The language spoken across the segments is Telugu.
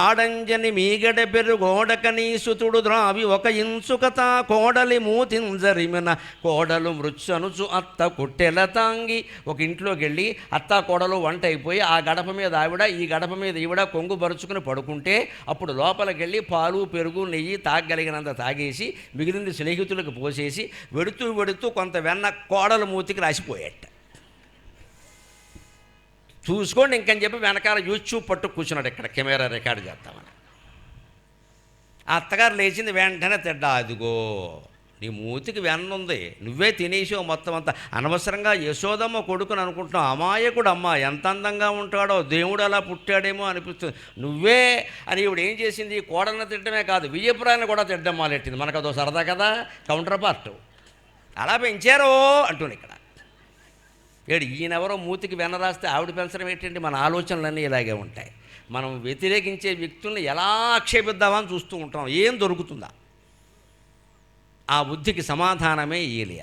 ఆడంజని మీగడ పెరుగోడక నీసుతుడు ద్రావి ఒక ఇన్సుకత కోడలి మూతింజరిమిన కోడలు మృత్సనుచు అత్త కుట్టెల తాంగి. ఒక ఇంట్లోకి వెళ్ళి అత్త కోడలు వంట అయిపోయి ఆ గడప మీద ఆవిడ ఈ గడప మీద ఈవిడ కొంగు పరుచుకుని పడుకుంటే అప్పుడు లోపలికి వెళ్ళి పాలు పెరుగు నెయ్యి తాగలిగినంత తాగేసి మిగిలింది స్నేహితులకు పోసేసి వెడుతూ వెడుతూ కొంత వెన్న కోడలు మూతికి రాసిపోయేట. చూసుకోండి ఇంకని చెప్పి వెనకాల యూట్యూబ్ పట్టు కూర్చున్నాడు ఇక్కడ కెమెరా రికార్డ్ చేస్తామని. ఆ అత్తగారు లేచింది వెంటనే తిడ్డా అదిగో నీ మూతికి వెన్న ఉంది నువ్వే తినేసావు మొత్తం అంతా. అనవసరంగా యశోదమ్మ కొడుకుని అనుకుంటున్నావు అమాయకుడు అమ్మ ఎంత అందంగా ఉంటాడో దేవుడు అలా పుట్టాడేమో అనిపిస్తుంది. నువ్వే అని ఇప్పుడు ఏం చేసింది? కోడలను తిట్టడమే కాదు విజయపురాన్ని కూడా తిట్టడం మొదలెట్టింది మనకు అదో సరదా కదా కౌంటర్ పార్ట్. అలా పెంచారో అంటుంది ఇక్కడ. ఏడు ఈయనెవరో మూతికి వెన్న రాస్తే ఆవిడ పెంచడం ఏంటంటే మన ఆలోచనలన్నీ ఇలాగే ఉంటాయి. మనం వ్యతిరేకించే వ్యక్తుల్ని ఎలా ఆక్షేపిద్దామని చూస్తూ ఉంటాం. ఏం దొరుకుతుందా? ఆ బుద్ధికి సమాధానమే ఈ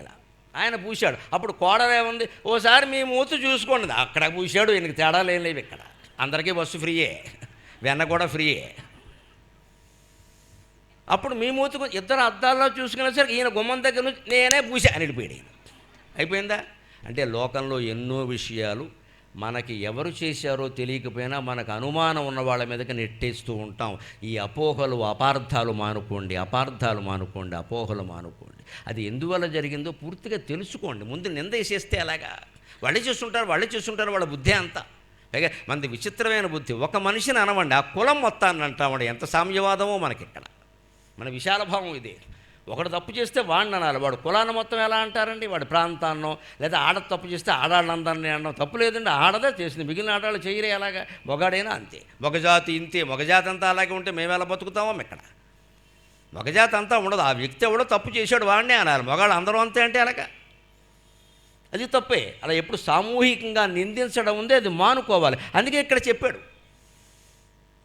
ఆయన పూశాడు. అప్పుడు కోడలేముంది ఓసారి మీ మూతి చూసుకోండి. అక్కడ పూశాడు. ఈయనకి తేడాలు ఏం లేవు ఇక్కడ. అందరికీ బస్సు ఫ్రీయే. వెన్న కూడా ఫ్రీయే. అప్పుడు మీ మూతి ఇద్దరు అద్దాల్లో చూసుకునేసరికి ఈయన గుమ్మం దగ్గర నుంచి నేనే పూసా అని వెళ్ళిపోయాడు అయిపోయిందా? అంటే లోకంలో ఎన్నో విషయాలు మనకి ఎవరు చేశారో తెలియకపోయినా మనకు అనుమానం ఉన్న వాళ్ళ మీదకి నెట్టేస్తూ ఉంటాం. ఈ అపోహలు అపార్థాలు మానుకోండి అపార్థాలు మానుకోండి అపోహలు మానుకోండి. అది ఎందువల్ల జరిగిందో పూర్తిగా తెలుసుకోండి. ముందు నింద వేసేస్తే అలాగా. వాళ్ళే చేస్తుంటారు వాళ్ళే చేస్తుంటారు వాళ్ళ బుద్ధి అంతా. పైగా మనది విచిత్రమైన బుద్ధి. ఒక మనిషిని అనవండి. ఆ కులం మొత్తాన్ని అంటామండి. ఎంత సామ్యవాదమో మనకి ఇక్కడ మన విశాల భావం ఇది. ఒకడు తప్పు చేస్తే వాడిని అనాలి. వాడు కులాన్ని మొత్తం ఎలా అంటారండి? వాడి ప్రాంతాన్నో లేదా ఆడ తప్పు చేస్తే ఆడాళ్ళందరినీ అనడం తప్పు లేదండి ఆడదే చేసింది. మిగిలిన ఆడాళ్ళు చేయరే అలాగా మొగాడైనా అంతే. మగజాతి ఇంతే. మగజాతి అంతా అలాగే ఉంటే మేము ఎలా బతుకుతామో ఇక్కడ? మగజాతి అంతా ఉండదు. ఆ వ్యక్తి ఎవడో తప్పు చేశాడు వాడినే అనాలి. మగాడు అందరూ అంతే అంటే అలాగా అది తప్పే. అలా ఎప్పుడు సామూహికంగా నిందించడం ఉందే అది మానుకోవాలి. అందుకే ఇక్కడ చెప్పాడు.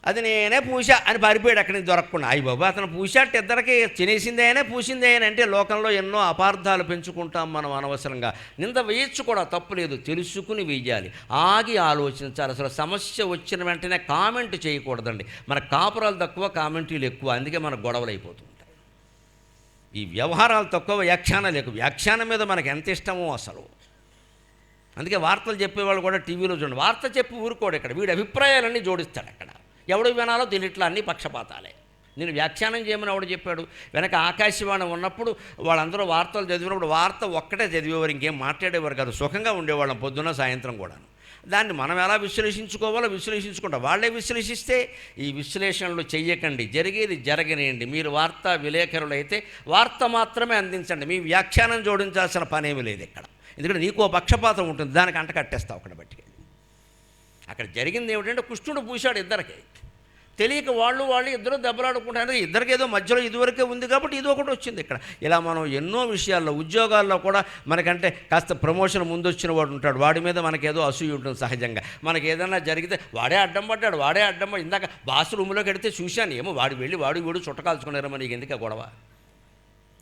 అది నేనే పూసా అని పారిపోయాడు అక్కడి నుంచి దొరకకుండా. అయ్యి బాబా అతను పూసాట ఇద్దరికి తినేసిందే అయినా పూసిందే అయినా అంటే లోకంలో ఎన్నో అపార్థాలు పెంచుకుంటాం మనం అనవసరంగా. నింద వేయచ్చు కూడా తప్పు లేదు తెలుసుకుని వేయాలి. ఆగి ఆలోచించాలి. అసలు సమస్య వచ్చిన వెంటనే కామెంట్ చేయకూడదండి. మన కాపురాలు తక్కువ కామెంట్లు ఎక్కువ. అందుకే మన గొడవలు అయిపోతుంటాయి ఈ వ్యవహారాలు తక్కువ వ్యాఖ్యానాలు ఎక్కువ. వ్యాఖ్యానం మీద మనకు ఎంత ఇష్టమో అసలు. అందుకే వార్తలు చెప్పేవాళ్ళు కూడా టీవీలో చూడండి. వార్త చెప్పి ఊరుకోడు ఇక్కడ. వీడి అభిప్రాయాలన్నీ జోడిస్తాడు అక్కడ. ఎవడు వినాలో తెలియట్లా అన్ని పక్షపాతాలే. నేను వ్యాఖ్యానం చేయమని ఎవడు చెప్పాడు? వెనక ఆకాశవాణి ఉన్నప్పుడు వాళ్ళందరూ వార్తలు చదివినప్పుడు వార్త ఒక్కటే చదివేవారు ఇంకేం మాట్లాడేవారు కాదు. సుఖంగా ఉండేవాళ్ళం పొద్దున్న సాయంత్రం కూడాను. దాన్ని మనం ఎలా విశ్లేషించుకోవాలో విశ్లేషించుకుంటాం. వాళ్ళే విశ్లేషిస్తే ఈ విశ్లేషణలు చెయ్యకండి. జరిగేది జరగనియండి. మీరు వార్తా విలేకరులు అయితే వార్త మాత్రమే అందించండి. మీ వ్యాఖ్యానం జోడించాల్సిన పనేమి లేదు ఇక్కడ. ఎందుకంటే నీకు పక్షపాతం ఉంటుంది. దానికి అంట కట్టేస్తావు అక్కడ బట్టి అక్కడ జరిగింది ఏమిటంటే కృష్ణుడు పూశాడు ఇద్దరికి. తెలియక వాళ్ళు వాళ్ళు ఇద్దరు దెబ్బలాడుకుంటారు ఇద్దరికి ఏదో మధ్యలో ఇదివరకే ఉంది కాబట్టి ఇది ఒకటి వచ్చింది ఇక్కడ. ఇలా మనం ఎన్నో విషయాల్లో ఉద్యోగాల్లో కూడా మనకంటే కాస్త ప్రమోషన్ ముందు వచ్చిన వాడు ఉంటాడు. వాడి మీద మనకేదో అసూయ ఉంటుంది సహజంగా. మనకి ఏదైనా జరిగితే వాడే అడ్డం పడ్డాడు వాడే అడ్డం ఇందాక బాసు రూమ్లోకి వెడితే చూశాను. ఏమో వాడు వెళ్ళి వాడు వీడు చుట్టకాల్చుకున్నారో మనకి ఎందుక గొడవ?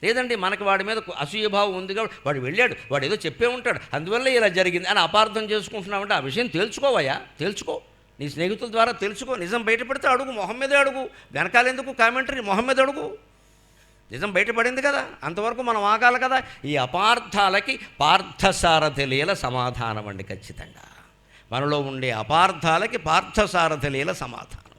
లేదండి మనకి వాడి మీద అసూయభావం ఉంది కాబట్టి వాడు వెళ్ళాడు వాడు ఏదో చెప్పే ఉంటాడు. అందువల్ల ఇలా జరిగింది అని అపార్థం చేసుకుంటున్నామంటే ఆ విషయం తెలుసుకోవయ్యా తెలుసుకో. నీ స్నేహితుల ద్వారా తెలుసుకో. నిజం బయటపడితే అడుగు మొహం మీదే అడుగు. వెనకాలెందుకు కామెంటరీ మొహం మీద అడుగు. నిజం బయటపడింది కదా అంతవరకు మనం ఆగాలి కదా. ఈ అపార్థాలకి పార్థసారథిలీల సమాధానం అండి ఖచ్చితంగా. మనలో ఉండే అపార్థాలకి పార్థసారథిలీల సమాధానం.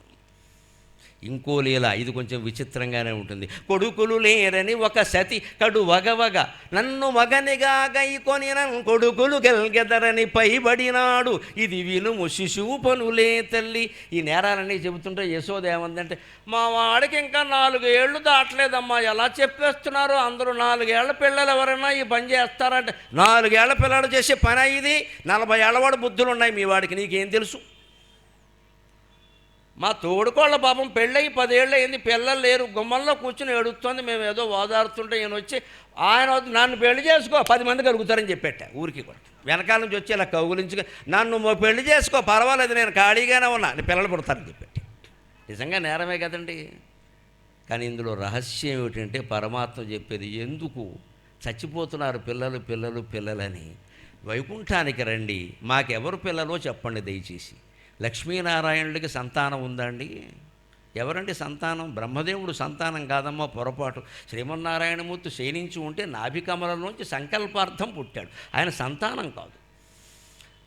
ఇంకో లీల ఇది కొంచెం విచిత్రంగానే ఉంటుంది. కొడుకులు లేరని ఒక సతి కడు వగవగ నన్ను మగనిగా గైకొని కొడుకులు గెల్గెదరని పైబడినాడు. ఇది వినుము శిశువు పనులే తల్లి. ఈ నేరాలన్నీ చెబుతుంటే యశోదేమందంటే మా వాడికి ఇంకా నాలుగు ఏళ్ళు దాటలేదమ్మా ఎలా చెప్పేస్తున్నారు? అందరూ నాలుగేళ్ళ పిల్లలు ఎవరైనా ఈ పని చేస్తారంటే నాలుగేళ్ళ పిల్లలు చేసే పని ఇది? నలభై ఏళ్ళవాడు బుద్ధులు ఉన్నాయి మీ వాడికి నీకేం తెలుసు? మా తోడుకోళ్ళ పాపం పెళ్ళయి పదేళ్ళు అయింది పిల్లలు లేరు గుమ్మంలో కూర్చుని ఏడుస్తుంది మేము ఏదో ఓదారుతుంటే ఈయన వచ్చి ఆయన నన్ను పెళ్ళి చేసుకో పది మంది కలుగుతారని చెప్పేట ఊరికి కూడా. వెనకాల నుంచి వచ్చి ఇలా కౌగులించుకొని నన్ను పెళ్ళి చేసుకో పర్వాలేదు నేను ఖాళీగానే ఉన్నా అని పిల్లలు పుడతారని చెప్పేట. నిజంగా నేరమే కదండి. కానీ ఇందులో రహస్యం ఏమిటంటే పరమాత్మ చెప్పేది ఎందుకు? చచ్చిపోతున్నారు పిల్లలు పిల్లలు పిల్లలని. వైకుంఠానికి రండి మాకెవరు పిల్లలో చెప్పండి దయచేసి. లక్ష్మీనారాయణుడికి సంతానం ఉందండి. ఎవరండి సంతానం? బ్రహ్మదేవుడు సంతానం కాదమ్మా పొరపాటు. శ్రీమన్నారాయణమూర్తి శయనించి ఉంటే నాభికమలంలోంచి సంకల్పార్థం పుట్టాడు. ఆయన సంతానం కాదు.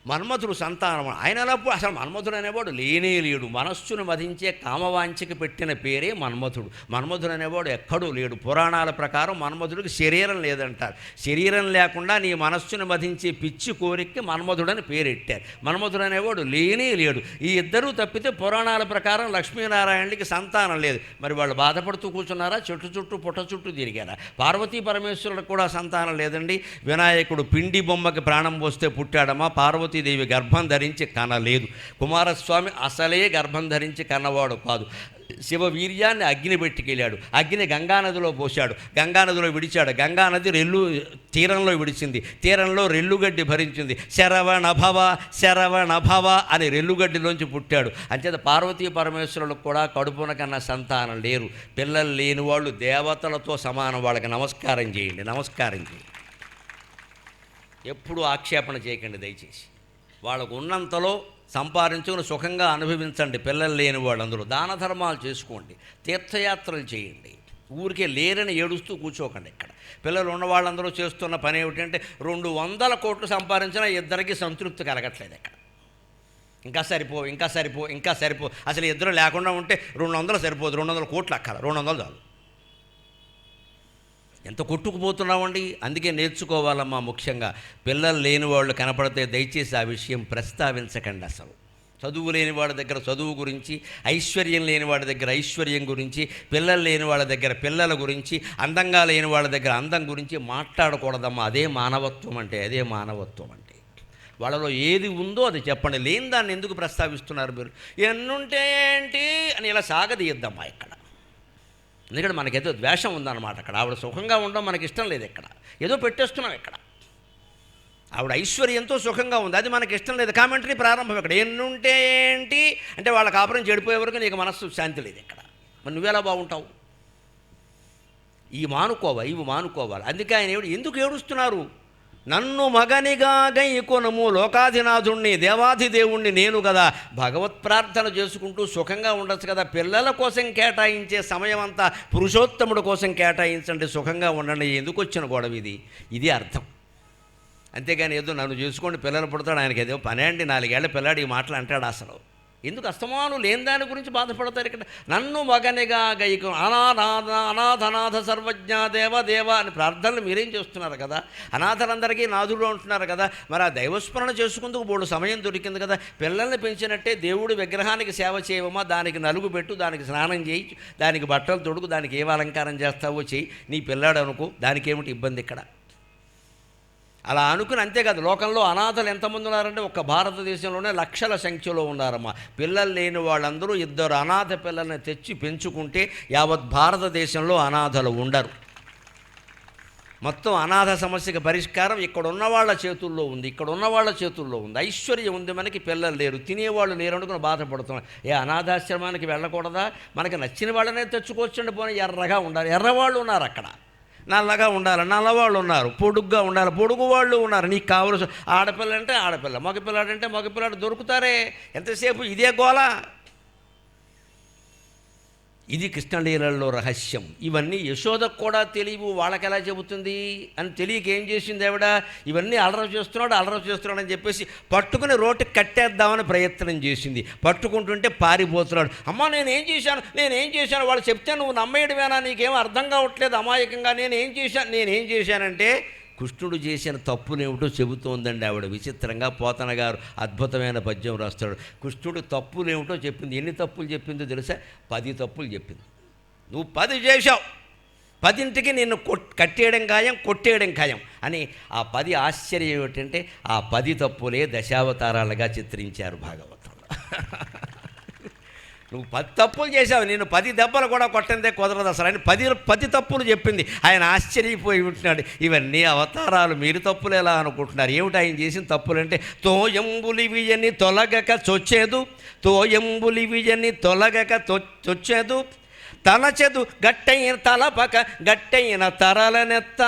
మన్మధుడు సంతానం ఆయన ఎలాప్పుడు అసలు మన్మధుడు అనేవాడు లేనే లేడు. మనస్సును వధించే కామవాంఛకి పెట్టిన పేరే మన్మధుడు. మన్మధుడు అనేవాడు ఎక్కడూ లేడు. పురాణాల ప్రకారం మన్మధుడికి శరీరం లేదంటారు. శరీరం లేకుండా నీ మనస్సును వధించే పిచ్చి కోరికకి మన్మధుడని పేరెట్టారు. మన్మధుడు అనేవాడు లేనే లేడు. ఈ ఇద్దరూ తప్పితే పురాణాల ప్రకారం లక్ష్మీనారాయణుడికి సంతానం లేదు. మరి వాళ్ళు బాధపడుతూ కూర్చున్నారా? చెట్టు చుట్టూ పుట్ట చుట్టూ తిరిగారా? పార్వతీ పరమేశ్వరులకు కూడా సంతానం లేదండి. వినాయకుడు పిండి బొమ్మకి ప్రాణం పోస్తే పుట్టాడమ్మా. పార్వతీదేవి గర్భం ధరించి కనలేదు. కుమారస్వామి అసలే గర్భం ధరించి కన్నవాడు కాదు. శివ వీర్యాన్ని అగ్ని పెట్టుకెళ్ళాడు. అగ్ని గంగానదిలో పోశాడు. గంగానదిలో విడిచాడు. గంగానది రెల్లు తీరంలో విడిచింది. తీరంలో రెల్లుగడ్డి భరించింది. శరవణ భవ శరవణ భవ అని రెల్లుగడ్డిలోంచి పుట్టాడు. అంచేత పార్వతీ పరమేశ్వరులకు కూడా కడుపున కన్నా సంతానం లేరు. పిల్లలు లేని వాళ్ళు దేవతలతో సమానం. వాళ్ళకి నమస్కారం చేయండి. నమస్కారం చేయండి. ఎప్పుడూ ఆక్షేపణ చేయకండి దయచేసి. వాళ్ళకు ఉన్నంతలో సంపాదించుకుని సుఖంగా అనుభవించండి పిల్లలు లేని వాళ్ళందరూ దాన ధర్మాలు చేసుకోండి. తీర్థయాత్రలు చేయండి. ఊరికే లేరని ఏడుస్తూ కూర్చోకండి ఇక్కడ. పిల్లలు ఉన్న వాళ్ళందరూ చేస్తున్న పని ఏమిటంటే రెండు వందల కోట్లు సంపాదించినా ఇద్దరికి సంతృప్తి కలగట్లేదు ఇక్కడ. ఇంకా సరిపో ఇంకా సరిపో ఇంకా సరిపో. అసలు ఇద్దరు లేకుండా ఉంటే రెండు వందలు సరిపోదు రెండు వందల కోట్లు అక్కల రెండు వందలు చాలు. ఎంత కొట్టుకుపోతున్నామండి? అందుకే నేర్చుకోవాలమ్మా ముఖ్యంగా. పిల్లలు లేని వాళ్ళు కనపడితే దయచేసి ఆ విషయం ప్రస్తావించకండి అసలు. చదువు లేని వాళ్ళ దగ్గర చదువు గురించి ఐశ్వర్యం లేని వాడి దగ్గర ఐశ్వర్యం గురించి పిల్లలు లేని వాళ్ళ దగ్గర పిల్లల గురించి అందంగా లేని వాళ్ళ దగ్గర అందం గురించి మాట్లాడకూడదమ్మా. అదే మానవత్వం అంటే అదే మానవత్వం అంటే. వాళ్ళలో ఏది ఉందో అది చెప్పండి. లేని దాన్ని ఎందుకు ప్రస్తావిస్తున్నారు మీరు? ఎన్నుంటే ఏంటి అని ఇలా సాగదీయద్దమ్మా ఇక్కడ. ఎందుకంటే మనకేదో ద్వేషం ఉందన్నమాట అక్కడ. ఆవిడ సుఖంగా ఉండడం మనకి ఇష్టం లేదు ఇక్కడ. ఏదో పెట్టేస్తున్నాం ఇక్కడ. ఆవిడ ఐశ్వర్యంతో సుఖంగా ఉంది. అది మనకి ఇష్టం లేదు. కామెంటరీ ప్రారంభం ఇక్కడ. ఎన్నుంటే ఏంటి? అంటే వాళ్ళ కాపురం చెడిపోయే వరకు నీకు మనస్సు శాంతి లేదు ఇక్కడ. మరి నువ్వెలా బాగుంటావు? ఈ మానుకోవా? ఇవి మానుకోవాలి? అందుకే ఆయన ఎందుకు ఏడుస్తున్నారు? నన్ను మగనిగా గైకొనము. లోకాధినాథుణ్ణి దేవాధిదేవుణ్ణి నేను కదా భగవత్ ప్రార్థన చేసుకుంటూ సుఖంగా ఉండొచ్చు కదా. పిల్లల కోసం కేటాయించే సమయం అంతా పురుషోత్తముడు కోసం కేటాయించండి సుఖంగా ఉండండి. ఎందుకు వచ్చిన గొడవ ఇది? ఇది అర్థం. అంతేగాని ఏదో నన్ను చూసుకోండి పిల్లలు పుడతాడు ఆయనకి ఏదో పనే అండి. నాలుగేళ్ళ పిల్లాడు ఈ మాటలు అంటాడు అసలు. ఎందుకు అస్తమాను లేని దాని గురించి బాధపడతారు ఇక్కడ? నన్ను మగనిగా గైకం అనాథ అనాథనాథ సర్వజ్ఞ దేవ దేవ అని ప్రార్థనలు మీరేం చేస్తున్నారు కదా? అనాథలందరికీ నాథుడు అంటున్నారు కదా? మరి ఆ దైవస్మరణ చేసుకుందుకు బోడు సమయం దొరికింది కదా? పిల్లల్ని పెంచినట్టే దేవుడి విగ్రహానికి సేవ చేయవమా దానికి నలుగు పెట్టు దానికి స్నానం చేయి దానికి బట్టలు తొడుగు దానికి ఏం అలంకారం చేస్తావో చెయ్యి. నీ పిల్లాడు అనుకో దానికేమిటి ఇబ్బంది ఇక్కడ? అలా అనుకుని అంతేకాదు లోకంలో అనాథలు ఎంతమంది ఉన్నారంటే ఒక్క భారతదేశంలోనే లక్షల సంఖ్యలో ఉన్నారమ్మా. పిల్లలు లేని వాళ్ళందరూ ఇద్దరు అనాథ పిల్లల్ని తెచ్చి పెంచుకుంటే యావత్ భారతదేశంలో అనాథలు ఉండరు. మొత్తం అనాథ సమస్యకి పరిష్కారం ఇక్కడ ఉన్న వాళ్ళ చేతుల్లో ఉంది ఇక్కడ ఉన్న వాళ్ళ చేతుల్లో ఉంది. ఐశ్వర్యం ఉంది మనకి పిల్లలు లేరు. తినేవాళ్ళు లేరు అనుకుని బాధపడుతున్నాం. ఏ అనాథాశ్రమానికి వెళ్ళకూడదా? మనకి నచ్చిన వాళ్ళనే తెచ్చుకోవచ్చండి పోనీ ఎర్రగా ఉండాలి. ఎర్రవాళ్ళు ఉన్నారు అక్కడ. నల్లగా ఉండాలి నల్లవాళ్ళు ఉన్నారు పొడుగ్గా ఉండాలి పొడుగు వాళ్ళు ఉన్నారు. నీకు కావలసిన ఆడపిల్ల అంటే ఆడపిల్ల మగపిల్లాడంటే మగపిల్లాడు దొరుకుతారే. ఎంతసేపు ఇదే గోళ ఇది కృష్ణలీలల్లో రహస్యం. ఇవన్నీ యశోదకు కూడా తెలియవు వాళ్ళకి ఎలా చెబుతుంది? అని తెలియక ఏం చేసింది ఆవిడ? ఇవన్నీ అలర చేస్తున్నాడు అలర చేస్తున్నాడు అని చెప్పేసి పట్టుకుని రోడ్డుకి కట్టేద్దామని ప్రయత్నం చేసింది. పట్టుకుంటుంటే పారిపోతున్నాడు. అమ్మ నేనేం చేశాను? నేనేం చేశాను? వాళ్ళు చెప్తే నువ్వు నమ్మేయడమేనా? నీకేం అర్థం కావట్లేదు అమాయకంగా. నేనేం చేశాను నేనేం చేశానంటే కృష్ణుడు చేసిన తప్పునేమిటో చెబుతోందండి ఆవిడ. విచిత్రంగా పోతన గారు అద్భుతమైన పద్యం రాస్తాడు. కృష్ణుడు తప్పులేమిటో చెప్పింది. ఎన్ని తప్పులు చెప్పిందో తెలుసా? పది తప్పులు చెప్పింది. నువ్వు పది చేశావు. పదింటికి నిన్ను కొట్ కట్టేయడం ఖాయం కొట్టేయడం ఖాయం అని ఆ పది ఆశ్చర్యం ఏమిటంటే ఆ పది తప్పులే దశావతారాలుగా చిత్రించారు భాగవతంలో. నువ్వు పది తప్పులు చేసావు నేను పది దెబ్బలు కూడా కొట్టందే కుదరదు అసలు ఆయన పది పది తప్పులు చెప్పింది. ఆయన ఆశ్చర్యపోయి ఉంటున్నాడు. ఇవన్నీ అవతారాలు మీరు తప్పులు ఎలా అనుకుంటున్నారు? ఏమిటి ఆయన చేసిన తప్పులు అంటే తోయంబులివియని తొలగక చొచ్చేదు తోయంబులివియని తొలగక తొ- చొచ్చేదు తలచెదు గట్టయిన తలపక గట్టయిన తరలనెత్త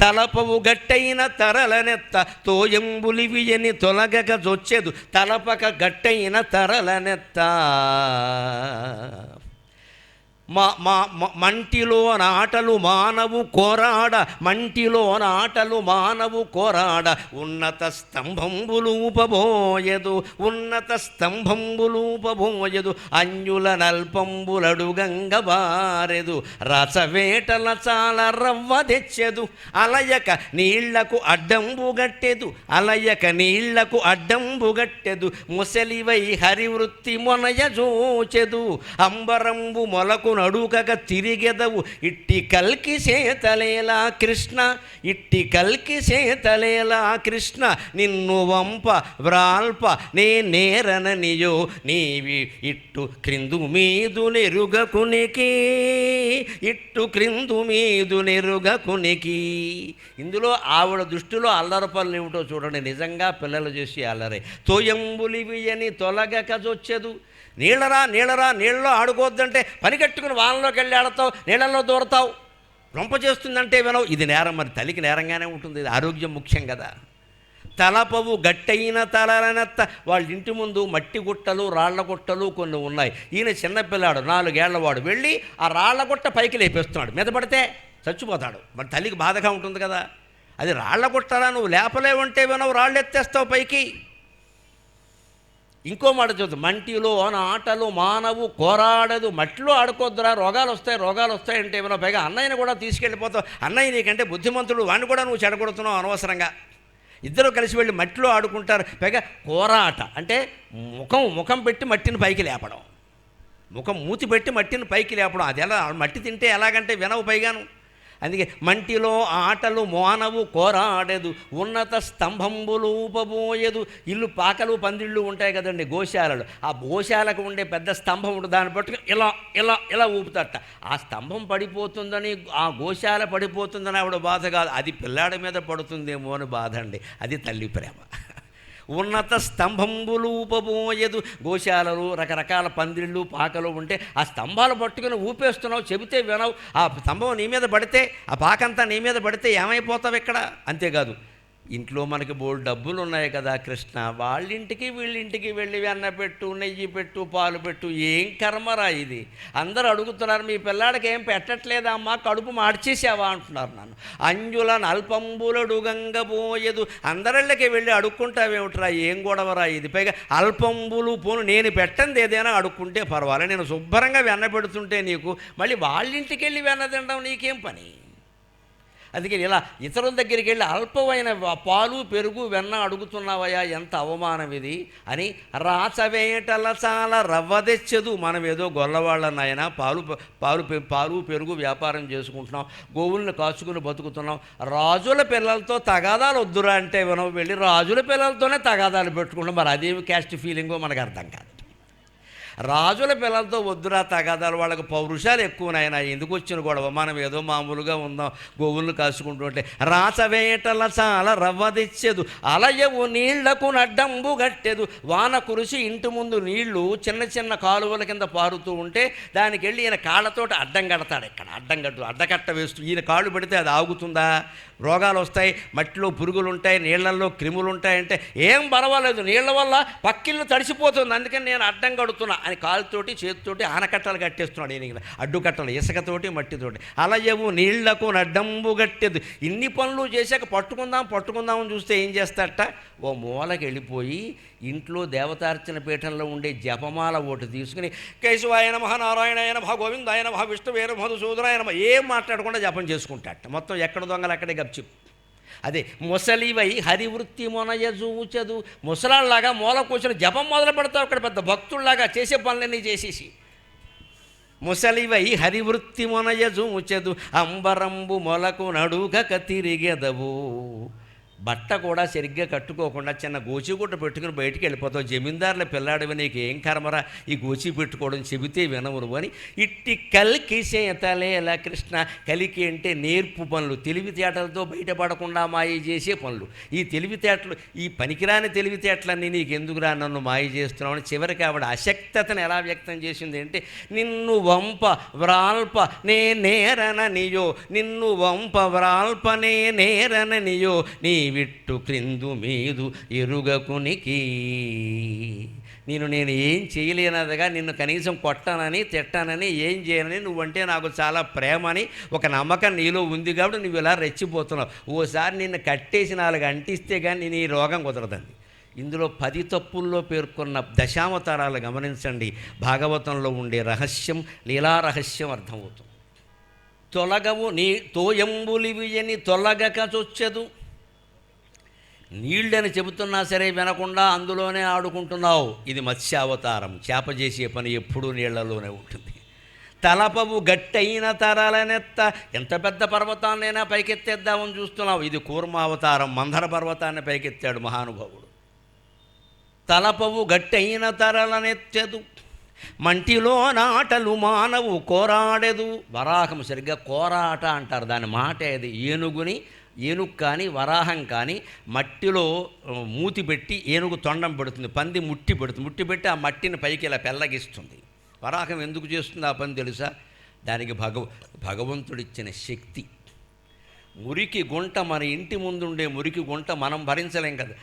తలపవు గట్టయిన తరలనెత్త తోయంబులివియని తొలగక జొచ్చెదు తలపక గట్టయిన తరలనెత్త మా మా మంటిలోన ఆటలు మానవు కోరాడ మంటిలోన ఆటలు మానవు కోరాడ. ఉన్నత స్తంభంబులూపబోయదు ఉన్నత స్తంభంబులూపబోయదు అన్యుల నల్పంబులడుగంగ బారెదు రసవేటల చాల రవ్వ తెచ్చెదు అలయక నీళ్ళకు అడ్డంబు గట్టెదు అలయక నీళ్ళకు అడ్డంబు గట్టెదు. ముసలివై హరివృత్తి మొనయ జోచెదు అంబరంబు మొలకు నడుకక తిరిగెదవు. ఇట్టి కల్కి సేతలేలా కృష్ణ ఇట్టి కల్కి సేతలేలా కృష్ణ. నిన్ను వంప వ్రాల్ప నే నేరననియో. నీవి ఇట్టు క్రిందు మీదు నెరుగకునికి ఇట్టు క్రిందు మీదు నెరుగకునికి ఇందులో ఆవిడ దృష్టిలో అల్లరపల్లి ఏమిటో చూడండి. నిజంగా పిల్లలు చేసి అల్లరే. తోయంబులివియని తొలగక జొచ్చెదు. నీళ్ళరా నీళ్ళరా నీళ్ళలో ఆడుకోవద్దంటే పని కట్టుకుని వానలోకి వెళ్ళి ఆడతావు నీళ్ళల్లో దూరతావు. రొంప చేస్తుందంటే వినవు. ఇది నేరం మరి తల్లికి నేరంగానే ఉంటుంది. ఇది ఆరోగ్యం ముఖ్యం కదా. తలపవు గట్టయిన తలనెత్త. వాళ్ళ ఇంటి ముందు మట్టి గుట్టలు రాళ్ళ గుట్టలు కొన్ని ఉన్నాయి. ఈయన చిన్నపిల్లాడు నాలుగేళ్ళవాడు వెళ్ళి ఆ రాళ్ళ గుట్ట పైకి లేపేస్తున్నాడు. మీద పడితే చచ్చిపోతాడు. మరి తల్లికి బాధగా ఉంటుంది కదా. అది రాళ్ళ గుట్టలా నువ్వు లేపలేవంటే వినవు. రాళ్ళు ఎత్తేస్తావు పైకి. ఇంకో మాట చూద్దాం. మంటిలో అన ఆటలు మానవు కోరాడదు. మట్టిలో ఆడుకోద్దురా రోగాలు వస్తాయి రోగాలు వస్తాయంటే ఏమైనా పైగా అన్నయ్యని కూడా తీసుకెళ్ళిపోతావు. అన్నయ్య నీకంటే బుద్ధిమంతుడు వాడిని కూడా నువ్వు చెడగొడుతున్నావు అనవసరంగా. ఇద్దరు కలిసి వెళ్ళి మట్టిలో ఆడుకుంటారు. పైగా కోరాట అంటే ముఖం ముఖం పెట్టి మట్టిని పైకి లేపడం. ముఖం మూతి పెట్టి మట్టిని పైకి లేపడం. అది ఎలా మట్టి తింటే ఎలాగంటే వినవు పైగాను. అందుకే మంటిలో ఆటలు మోనవు కోరాడేదు ఉన్నత స్తంభంబులు ఊపబోయదు. ఇల్లు పాకలు పందిళ్ళు ఉంటాయి కదండి గోశాలలు. ఆ గోశాలకు ఉండే పెద్ద స్తంభం ఉంటుంది దాన్ని పట్టుకుని ఇలా ఇలా ఇలా ఊపుతట ఆ స్తంభం పడిపోతుందని ఆ గోశాల పడిపోతుందని ఆవిడ బాధ కాదు. అది పిల్లాడి మీద పడుతుందేమో అని బాధ అండి. అది తల్లి ప్రేమ. ఉన్నత స్తంభంబులు ఊపబోయదు. గోశాలలు రకరకాల పందిళ్ళు పాకలు ఉంటే ఆ స్తంభాలు పట్టుకుని ఊపేస్తున్నావు చెబితే వినవు. ఆ స్తంభం నీ మీద పడితే ఆ పాకంతా నీ మీద పడితే ఏమైపోతావు ఇక్కడ? అంతేకాదు. ఇంట్లో మనకి బోల్డ్ డబ్బులు ఉన్నాయి కదా కృష్ణ వాళ్ళింటికి వీళ్ళింటికి వెళ్ళి వెన్న పెట్టు నెయ్యి పెట్టు పాలు పెట్టు ఏం కర్మరా ఇది? అందరూ అడుగుతున్నారు మీ పిల్లాడికి ఏం పెట్టట్లేదమ్మా కడుపు మార్చేసావా? అంటున్నారు నన్ను. అంజుల అల్పంబులడు గంగబోయదు అందరిళ్ళకి వెళ్ళి అడుక్కుంటావేమిట్రా? ఏం గొడవరా ఇది? పైగా అల్పంబులు పోను నేను పెట్టంది ఏదైనా అడుక్కుంటే పర్వాలేదు నేను శుభ్రంగా వెన్న పెడుతుంటే నీకు మళ్ళీ వాళ్ళింటికి వెళ్ళి వెన్న తినడం నీకేం పని? అందుకని ఇలా ఇతరుల దగ్గరికి వెళ్ళి అల్పమైన పాలు పెరుగు వెన్న అడుగుతున్నావయ్యా ఎంత అవమానం ఇది అని రాచవేటల చాలా రవ్వ తెచ్చదు. మనం ఏదో గొల్లవాళ్ళ నాయన పాలు పాలు పె- పాలు పెరుగు వ్యాపారం చేసుకుంటున్నాం గోవుల్ని కాచుకుని బతుకుతున్నాం. రాజుల పిల్లలతో తగాదాలు వద్దురా అంటే మనం వెళ్ళి రాజుల పిల్లలతోనే తగాదాలు పెట్టుకుంటాం. మరి అదేమి క్యాస్ట్ ఫీలింగో మనకు అర్థం కాదు. రాజుల పిల్లలతో వద్దురా తగాదాలు వాళ్ళకి పౌరుషాలు ఎక్కువ నాయన. ఎందుకు వచ్చిన గొడవ? మనం ఏదో మామూలుగా ఉందాం గోవులను కాసుకుంటుంటే రాచవేటల చాలా రవ్వ తెచ్చేదు అలయవు నీళ్ళకు నడ్డంబు గట్టెదు వాన కురిసి ఇంటి ముందు నీళ్ళు చిన్న చిన్న కాలువల కింద పారుతూ ఉంటే దానికి వెళ్ళి ఈయన కాళ్ళతోటి అడ్డం కడతాడు ఇక్కడ. అడ్డం కట్టు అడ్డకట్ట వేస్తూ. ఈయన కాళ్ళు పెడితే అది ఆగుతుందా? రోగాలు వస్తాయి మట్టిలో పురుగులు ఉంటాయి నీళ్ళలో క్రిములు ఉంటాయంటే ఏం పర్వాలేదు. నీళ్ళ వల్ల పక్కిళ్ళు తడిసిపోతుంది. అందుకని నేను అడ్డం కడుతున్నా. అని కాలుతోటి చేతితోటి ఆనకట్టలు కట్టేస్తున్నాడు ఈయన అడ్డుకట్టలు ఇసుకతోటి మట్టితోటి. అలయవు నీళ్ళకు నడ్డంబు గట్టెదు ఇన్ని పనులు చేశాక పట్టుకుందాం పట్టుకుందామని చూస్తే ఏం చేస్తాడట ఓ మూలకి వెళ్ళిపోయి ఇంట్లో దేవతార్చన పీఠంలో ఉండే జపమాల ఒకటి తీసుకుని కేశవాయన మహానారాయణాయన మహా గోవిందాయన మహా విష్ణువేన మధుసూదనాయన మహా ఏం మాట్లాడకుండా జపం చేసుకుంటాట మొత్తం ఎక్కడ దొంగలు అక్కడే గప్చిప్. అదే ముసలివై హరివృత్తి మొనయ చూచదు ముసలాళ్ళలాగా మూల కూర్చొని జపం మొదలు పెడతావు అక్కడ పెద్ద భక్తుల్లాగా చేసే పనులన్నీ చేసేసి. ముసలివై హరివృత్తి మొనయ చూచెదు అంబరంబు మొలకు నడుగక తిరిగెదవు. బట్ట కూడా సరిగ్గా కట్టుకోకుండా చిన్న గోచిగుడ్డ పెట్టుకుని బయటికి వెళ్ళిపోతావు. జమీందారుల పిల్లాడివి నీకు ఏం కర్మరా? ఈ గోచి పెట్టుకోవడం చెబితే వినవును అని ఇట్టి కలికి ఎలా కృష్ణ? కలికి అంటే నేర్పు పనులు తెలివితేటలతో బయటపడకుండా మాయ చేసే పనులు. ఈ తెలివితేటలు ఈ పనికిరాని తెలివితేటలన్నీ నీకు ఎందుకురా నన్ను మాయ చేస్తున్నావు అని చివరికి ఆవిడ అశక్తతను ఎలా వ్యక్తం చేసింది అంటే నిన్ను వంప వ్రాల్ప నే నేరన నియో నిన్ను వంప వ్రాల్ప నే నేరన నియో నీ విట్టు క్రిందు మీదు ఇరుగకునికి నేను నేను ఏం చేయలేనదిగా నిన్ను కనీసం కొట్టానని తిట్టానని ఏం చేయనని నువ్వంటే నాకు చాలా ప్రేమ అని ఒక నమ్మకం నీలో ఉంది కాబట్టి నువ్వు ఇలా రెచ్చిపోతున్నావు. ఓసారి నిన్ను కట్టేసి నాలుగు అంటిస్తే కానీ నేను ఈ రోగం కుదరదండి. ఇందులో పది తప్పుల్లో పేర్కొన్న దశావతారాలు గమనించండి. భాగవతంలో ఉండే రహస్యం లీలా రహస్యం అర్థమవుతుంది. తొలగవు నీ తోయంబులివియని తొలగక చొచ్చదు. నీళ్ళని చెబుతున్నా సరే వినకుండా అందులోనే ఆడుకుంటున్నావు. ఇది మత్స్యావతారం. చేప చేసే పని ఎప్పుడూ నీళ్ళలోనే ఉంటుంది. తలపవు గట్టయిన తరాలనెత్త. ఎంత పెద్ద పర్వతాన్నైనా పైకెత్తేద్దామని చూస్తున్నావు. ఇది కూర్మావతారం. మందర పర్వతాన్ని పైకెత్తాడు మహానుభావుడు. తలపవు గట్టయిన తరలనెత్తెదు. మంటిలో నాటలు మానవు కోరాడెదు. వరాహం సరిగ్గా కోరాట అంటారు. దాని మాట ఏది ఏనుగుని ఏనుగు కానీ వరాహం కానీ మట్టిలో మూతి పెట్టి ఏనుగు తొండం పెడుతుంది పంది ముట్టి పెడుతుంది. ముట్టి పెట్టి ఆ మట్టిని పైకి ఇలా పెల్లగిస్తుంది. వరాహం ఎందుకు చేస్తుంది ఆ పని తెలుసా? దానికి భగవ భగవంతుడిచ్చిన శక్తి. మురికి గుంట మన ఇంటి ముందుండే మురికి గుంట మనం భరించలేం కదా.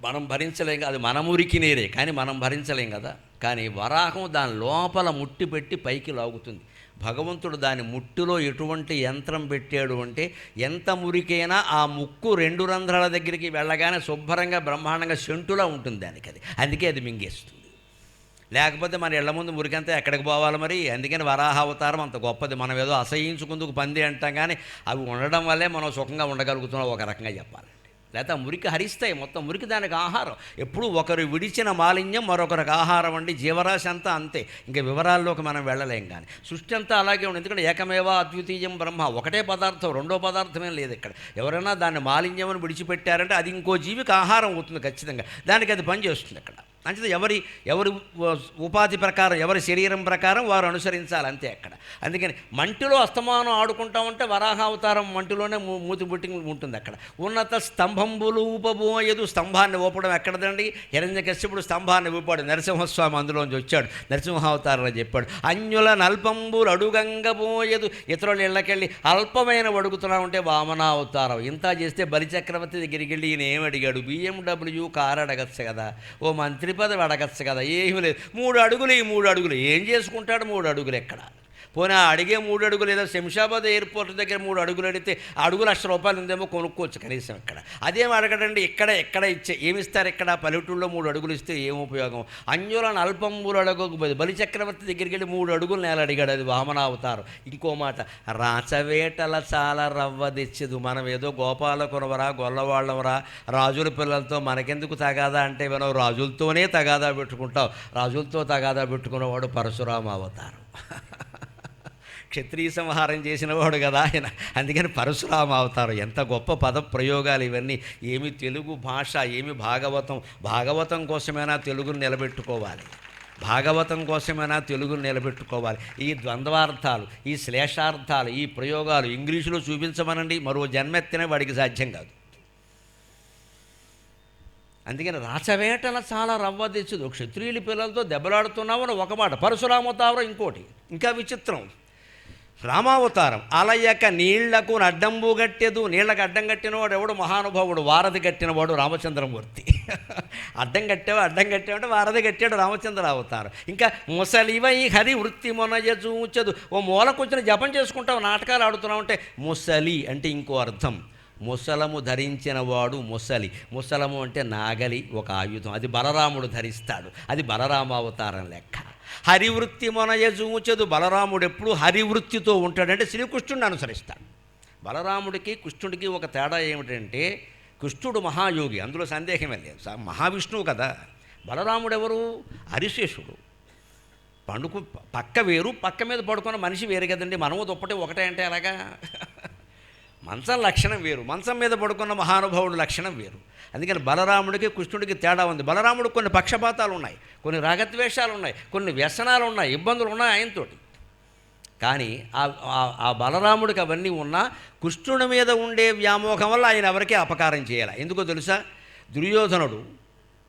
మనం భరించలేం కదా. అది మన మురికి నీరే కానీ మనం భరించలేం కదా. కానీ వరాహం దాని లోపల ముట్టి పెట్టి పైకి లాగుతుంది. భగవంతుడు దాని ముట్టులో ఎటువంటి యంత్రం పెట్టాడు అంటే ఎంత మురికైనా ఆ ముక్కు రెండు రంధ్రాల దగ్గరికి వెళ్ళగానే శుభ్రంగా బ్రహ్మాండంగా సెంటులా ఉంటుంది దానికి అది. అందుకే అది మింగేస్తుంది. లేకపోతే మన ఇళ్ళ ముందు మురికంతా ఎక్కడికి పోవాలి మరి? అందుకని వరాహ అవతారం అంత గొప్పది. మనం ఏదో అసహించుకుందుకు పంది అంటాం కానీ అవి ఉండడం వల్లే మనం సుఖంగా ఉండగలుగుతున్నాం ఒక రకంగా చెప్పాలి లేదా మురికి హరిస్తాయి మొత్తం మురికి దానికి ఆహారం. ఎప్పుడు ఒకరు విడిచిన మాలిన్యం మరొకరికి ఆహారం అండి. జీవరాశి అంతా అంతే. ఇంకా వివరాల్లోకి మనం వెళ్ళలేం కానీ సృష్టి అంతా అలాగే ఉంది ఎందుకంటే ఏకమేవా అద్వితీయం బ్రహ్మ. ఒకటే పదార్థం రెండో పదార్థమే లేదు ఇక్కడ. ఎవరైనా దాన్ని మాలిన్యం అని విడిచిపెట్టారంటే అది ఇంకో జీవికి ఆహారం అవుతుంది ఖచ్చితంగా. దానికి అది పనిచేస్తుంది అక్కడ. అంతే ఎవరి ఎవరి ఉపాధి ప్రకారం ఎవరి శరీరం ప్రకారం వారు అనుసరించాలి అంతే అక్కడ. అందుకని మంటిలో అస్తమానం ఆడుకుంటా ఉంటే వరాహావతారం మంటిలోనే మూ- మూతి పుట్టి ఉంటుంది అక్కడ. ఉన్నత స్తంభంబులు ఊపబోయదు స్తంభాన్ని ఊపడం ఎక్కడదండి? హిరణ్యకశ్యపుడు స్తంభాన్ని ఊపాడు నరసింహస్వామి అందులోంచి వచ్చాడు నరసింహావతారంలో చెప్పాడు. అన్యుల నల్పంబులు అడుగంగబోయదు ఇతరుల ఇళ్ళకెళ్ళి అల్పమైన అడుగుతున్నా ఉంటే వామనావతారం. ఇంత చేస్తే బలిచక్రవర్తి దగ్గరికి వెళ్ళి ఈయన ఏం అడిగాడు బిఎండబ్ల్యూ కారు అడగచ్చు కదా. ఓ మంత్రి పదవి అడగచ్చు కదా ఏమీ లేదు. మూడు అడుగులు ఈ మూడు అడుగులు. ఏం చేసుకుంటాడు మూడు అడుగులు ఎక్కడ? పోనీ అడిగే మూడు అడుగులు ఏదో శంషాబాద్ ఎయిర్పోర్ట్ దగ్గర మూడు అడుగులు అడిగితే అడుగులు అడుగు లక్ష రూపాయలు ఉందేమో కొనుక్కోవచ్చు కనీసం ఇక్కడ అదేం అడగడండి ఇక్కడ ఎక్కడ ఇచ్చే ఏమిస్తారు ఇక్కడ? పల్లెటూళ్ళలో మూడు అడుగులు ఇస్తే ఏం ఉపయోగం? అన్యులను అల్పం అడగకు బలి బలిచక్రవర్తి దగ్గరికి వెళ్ళి మూడు అడుగులు నేల అడిగాడు అది వామనావతారం ఇంకో మాట రాచవేటల చాలా రవ్వ తెచ్చదు మనం ఏదో గోపాలకునవరా గొల్లవాళ్ళవరా రాజుల పిల్లలతో మనకెందుకు తగాదా అంటే మనం రాజులతోనే తగాదా పెట్టుకుంటాం. రాజులతో తగాదా పెట్టుకున్నవాడు పరశురామ అవతారం. క్షత్రియ సంహారం చేసిన వాడు కదా ఆయన. అందుకని పరశురామ అవతారం ఎంత గొప్ప పద ప్రయోగాలు ఇవన్నీ. ఏమి తెలుగు భాష ఏమి భాగవతం. భాగవతం కోసమైనా తెలుగును నిలబెట్టుకోవాలి. భాగవతం కోసమైనా తెలుగును నిలబెట్టుకోవాలి. ఈ ద్వంద్వార్థాలు ఈ శ్లేషార్థాలు ఈ ప్రయోగాలు ఇంగ్లీషులో చూపించమనండి. మరో జన్మెత్తిన వాడికి సాధ్యం కాదు. అందుకని రాచవేటల చాలా రవ్వ తెచ్చుదు. క్షత్రియుల పిల్లలతో దెబ్బలాడుతున్నావు ఒక మాట. పరశురామతావరం ఇంకోటి. ఇంకా విచిత్రం. రామావతారం. అలయక నీళ్ళకు అడ్డంబు గట్టెదు. నీళ్ళకు అడ్డం కట్టినవాడు ఎవడు? మహానుభావుడు. వారధి కట్టినవాడు రామచంద్రమూర్తి. అడ్డం కట్టావు అడ్డం కట్టావంటే వారధి కట్టాడు రామచంద్ర అవతారం. ఇంకా ముసలివై హరి వృత్తి మొనయ చూచదు. ఓ మూల జపం చేసుకుంటావు నాటకాలు ఆడుతున్నావు అంటే ముసలి అంటే ఇంకో అర్థం. ముసలము ధరించిన వాడు ముసలి. ముసలము అంటే నాగలి ఒక ఆయుధం. అది బలరాముడు ధరిస్తాడు. అది బలరామావతారం లెక్క. హరివృత్తి మొనయ చూచదు బలరాముడు ఎప్పుడు హరివృత్తితో ఉంటాడంటే శ్రీకృష్ణుడిని అనుసరిస్తాడు. బలరాముడికి కృష్ణుడికి ఒక తేడా ఏమిటంటే కృష్ణుడు మహాయోగి అందులో సందేహమే లేదు. స- మహావిష్ణువు కదా. బలరాముడు ఎవరు? హరిశేషుడు. పండుకు పక్క వేరు పక్క మీద పడుకున్న మనిషి వేరు కదండి. మనము దుప్పటి ఒకటే అంటే అలాగా మంచం లక్షణం వేరు. మంచం మీద పడుకున్న మహానుభావుడు లక్షణం వేరు. అందుకని బలరాముడికి కృష్ణుడికి తేడా ఉంది. బలరాముడు కొన్ని పక్షపాతాలు ఉన్నాయి. కొన్ని రాగద్వేషాలు ఉన్నాయి. కొన్ని వ్యసనాలు ఉన్నాయి. ఇబ్బందులు ఉన్నాయి ఆయనతోటి. కానీ ఆ ఆ బలరాముడికి అవన్నీ ఉన్నా కృష్ణుడి మీద ఉండే వ్యామోహం వల్ల ఆయన ఎవరికీ అపకారం చేయాలి. ఎందుకో తెలుసా? దుర్యోధనుడు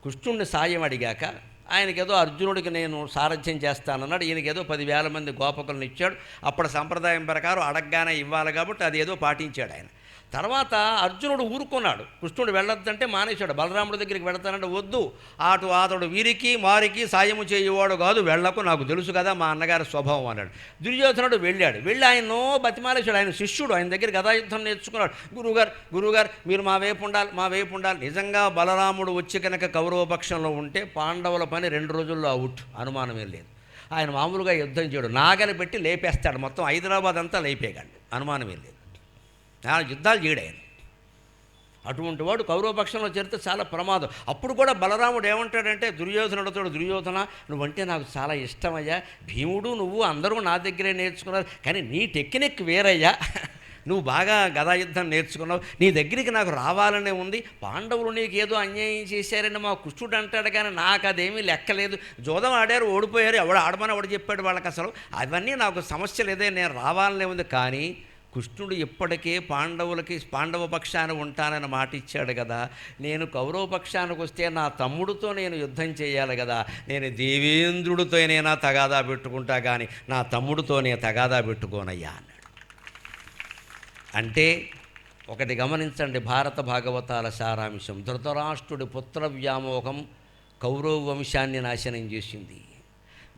కృష్ణుడిని సాయం అడిగాక ఆయనకేదో అర్జునుడికి నేను సారథ్యం చేస్తానన్నాడు. ఈయనకేదో పదివేల మంది గోపకులను ఇచ్చాడు. అప్పుడు సంప్రదాయం ప్రకారం అడగగానే ఇవ్వాలి కాబట్టి అది ఏదో పాటించాడు ఆయన. తర్వాత అర్జునుడు ఊరుకున్నాడు. కృష్ణుడు వెళ్ళొద్దంటే మానేశాడు. బలరాముడి దగ్గరికి వెళతానంటే వద్దు. అటు అతడు వీరికి మారికి సాయము చేయవాడు కాదు వెళ్ళకు నాకు తెలుసు కదా మా అన్నగారి స్వభావం అన్నాడు. దుర్యోధనుడు వెళ్ళాడు. వెళ్ళి ఆయన్నో బతిమాలేశాడు. ఆయన శిష్యుడు ఆయన దగ్గర గదాయుద్ధం నేర్చుకున్నాడు. గురువుగారు గురువుగారు మీరు మా వైపు ఉండాలి మా వైపు ఉండాలి. నిజంగా బలరాముడు వచ్చి కనుక కౌరవ పక్షంలో ఉంటే పాండవుల పని రెండు రోజుల్లో అవుట్. అనుమానమే లేదు. ఆయన మామూలుగా యుద్ధం చేయడు. నాగని పెట్టి లేపేస్తాడు. మొత్తం హైదరాబాద్ అంతా లేపేయగలడు. అనుమానమే లేదు. ఆయన యుద్ధాలు చేయడు అటువంటి వాడు కౌరవపక్షంలో చేరితే చాలా ప్రమాదం. అప్పుడు కూడా బలరాముడు ఏమంటాడంటే దుర్యోధనుడితో దుర్యోధన నువ్వంటే నాకు చాలా ఇష్టమయ్యా. భీముడు నువ్వు అందరూ నా దగ్గరే నేర్చుకున్నారు. కానీ నీ టెక్నిక్ వేరయ్యా. నువ్వు బాగా గదాయుద్ధం నేర్చుకున్నావు. నీ దగ్గరికి నాకు రావాలనే ఉంది. పాండవులు నీకు ఏదో అన్యాయం చేశారని మా కృష్ణుడు అంటాడు కానీ నాకు అదేమీ లెక్కలేదు. జోదం ఆడారు ఓడిపోయారు. ఎవడు ఆడమని ఎవడు చెప్పాడు వాళ్ళకి అసలు? అవన్నీ నాకు సమస్య లేదే నేను రావాలనే ఉంది కానీ కృష్ణుడు ఇప్పటికే పాండవులకి పాండవ పక్షాన ఉంటానని మాట ఇచ్చాడు కదా. నేను కౌరవ పక్షానికి వస్తే నా తమ్ముడితో నేను యుద్ధం చేయాలి కదా. నేను దేవేంద్రుడితోనైనా తగాదా పెట్టుకుంటా కానీ నా తమ్ముడితోనే తగాదా పెట్టుకోనయ్యా అన్నాడు. అంటే ఒకటి గమనించండి భారత భాగవతాల సారాంశం. ధృతరాష్ట్రుడి పుత్ర వ్యామోహం కౌరవ వంశాన్ని నాశనం చేసింది.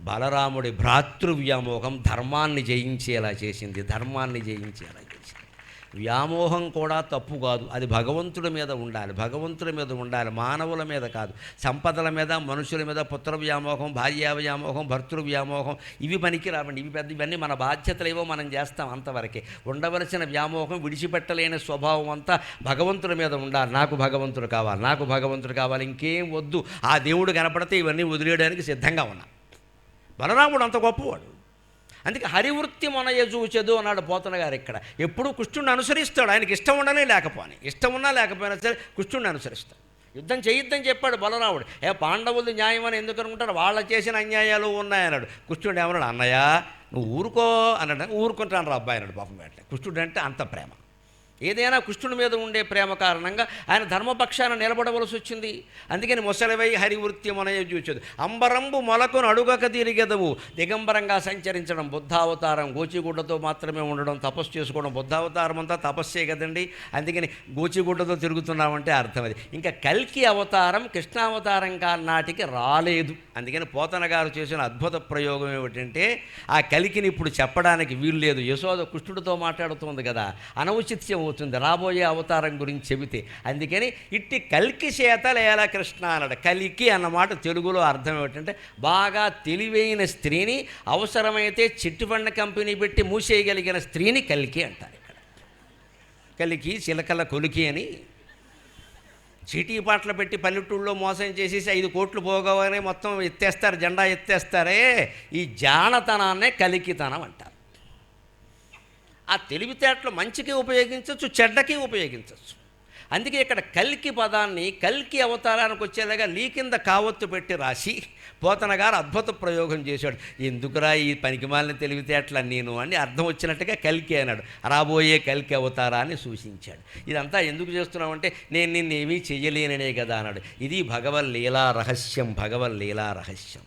బలరాముడి భ్రాతృవ్యామోహం ధర్మాన్ని జయించేలా చేసింది ధర్మాన్ని జయించేలా చేసింది. వ్యామోహం కూడా తప్పు కాదు. అది భగవంతుడి మీద ఉండాలి. భగవంతుడి మీద ఉండాలి. మానవుల మీద కాదు. సంపదల మీద మనుషుల మీద పుత్ర వ్యామోహం భార్యా వ్యామోహం భర్తృ వ్యామోహం ఇవి పనికి రావండి ఇవి పెద్ద ఇవన్నీ మన బాధ్యతలేవో మనం చేస్తాం అంతవరకే. ఉండవలసిన వ్యామోహం విడిచిపెట్టలేని స్వభావం అంతా భగవంతుడి మీద ఉండాలి. నాకు భగవంతుడు కావాలి. నాకు భగవంతుడు కావాలి. ఇంకేం వద్దు. ఆ దేవుడు కనపడితే ఇవన్నీ వదిలేయడానికి సిద్ధంగా ఉన్నా. బలరాముడు అంత గొప్పవాడు. అందుకే హరివృత్తి మొనయ చూచెదు అన్నాడు పోతన గారు ఇక్కడ. ఎప్పుడు కృష్ణుడిని అనుసరిస్తాడు. ఆయనకి ఇష్టం ఉండనే లేకపోని. ఇష్టం ఉన్నా లేకపోయినా సరే కృష్ణుడిని అనుసరిస్తాడు. యుద్ధం చేయొద్దని చెప్పాడు బలరాముడు. ఏ పాండవులు న్యాయం అని ఎందుకు అనుకుంటారు? వాళ్ళ చేసిన అన్యాయాలు ఉన్నాయన్నాడు. కృష్ణుడు ఏమన్నాడు? అన్నయ్య నువ్వు ఊరుకో అన్నాడు. ఊరుకుంటాను రా అబ్బాయి అన్నాడు పాపం వెంటనే కృష్ణుడు అంటే అంత ప్రేమ. ఏదైనా కృష్ణుడి మీద ఉండే ప్రేమ కారణంగా ఆయన ధర్మపక్షాన నిలబడవలసి వచ్చింది. అందుకని ముసలివై హరివృత్తి మనయ చూచదు. అంబరంబు మొలకును అడుగక తిరిగెదవు. దిగంబరంగా సంచరించడం బుద్ధావతారం. గోచిగుడ్డతో మాత్రమే ఉండడం తపస్సు చేసుకోవడం బుద్ధావతారం అంతా తపస్సే కదండి. అందుకని గోచిగుడ్డతో తిరుగుతున్నామంటే అర్థం అది. ఇంకా కల్కి అవతారం కృష్ణావతారం కాల నాటికి రాలేదు. అందుకని పోతన గారు చేసిన అద్భుత ప్రయోగం ఏమిటంటే ఆ కలికిని ఇప్పుడు చెప్పడానికి వీలు లేదు యశోద కృష్ణుడితో మాట్లాడుతుంది కదా. అనౌచిత్యం అవుతుంది రాబోయే అవతారం గురించి చెబితే. అందుకని ఇట్టి కల్కి చేత లేల కృష్ణ అన్నాడు. కలికి అన్నమాట తెలుగులో అర్థం ఏమిటంటే బాగా తెలివైన స్త్రీని అవసరమైతే చిట్టుపండ కంపెనీ పెట్టి మూసేయగలిగిన స్త్రీని కలికి అంటారు ఇక్కడ. కలికి చిలకల కొలికి అని చీటీ పాటలు పెట్టి పల్లెటూళ్ళలో మోసం చేసేసి ఐదు కోట్లు పోగవని మొత్తం ఎత్తేస్తారు జెండా ఎత్తేస్తారే. ఈ జానతనాన్నే కలికితనం అంటారు. ఆ తెలివితేటలు మంచికి ఉపయోగించవచ్చు చెడ్డకి ఉపయోగించవచ్చు. అందుకే ఇక్కడ కల్కి పదాన్ని కల్కి అవతారానికి వచ్చేలాగా లీ కింద కావత్తు పెట్టి రాసి పోతన గారు అద్భుత ప్రయోగం చేశాడు. ఎందుకురా ఈ పనికిమాలిన తెలివితేటలు నేను అని అర్థం వచ్చినట్టుగా కల్కి అన్నాడు. రాబోయే కల్కి అవతారాన్ని సూచించాడు. ఇదంతా ఎందుకు చేస్తున్నామంటే నేను నిన్నేమీ చెయ్యలేననే కదా అన్నాడు. ఇది భగవల్లీలా రహస్యం భగవల్లీలా రహస్యం.